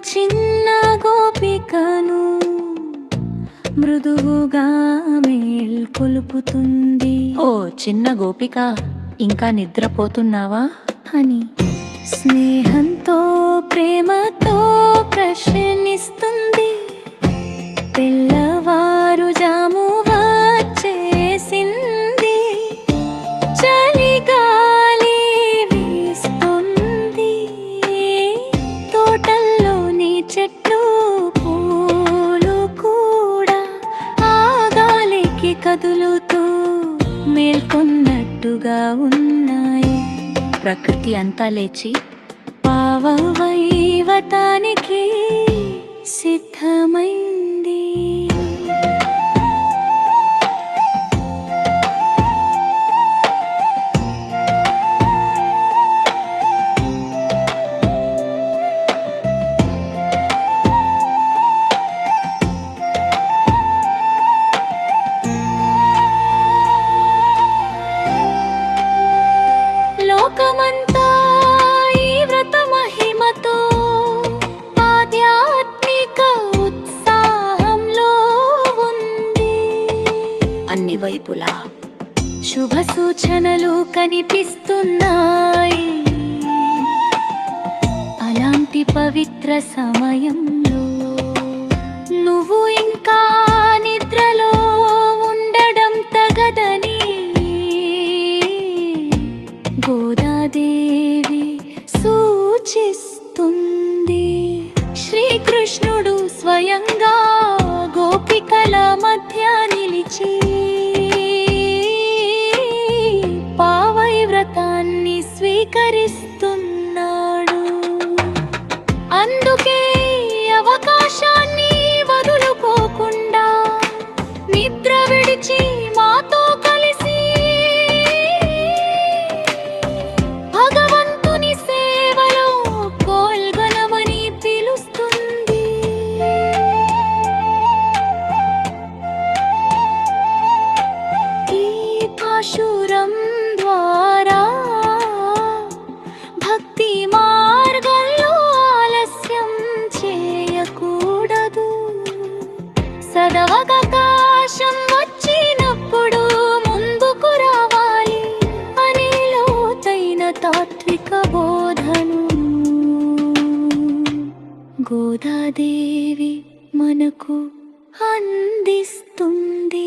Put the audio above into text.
చిన్న గోపికను మృదువుగా మేల్కొలుపుతుంది ఓ చిన్న గోపిక ఇంకా నిద్రపోతున్నావా? అని స్నేహంతో ప్రేమతో ప్రశ్నిస్తుంది. మేల్కొన్నట్టుగా ఉన్నాయి. ప్రకృతి అంతా లేచి పావవైవతానికి లోకమంతా ఈ వ్రత మహిమతో ఆధ్యాత్మిక ఉత్సాహంలో ఉంది. అన్ని వైపులా శుభ సూచనలు కనిపిస్తున్నాయి. అలాంటి పవిత్ర సమయంలో నువ్వు స్వయంగా గోపికల మధ్య నిలిచి పాశురం ద్వారా భక్తి మార్గంలో ఆలస్యం చేయకూడదు. సదవకాశం వచ్చినప్పుడు ముందుకు రావాలి అనే లోతైన తాత్విక బోధను. గోదాదేవి మనకు అందిస్తుంది.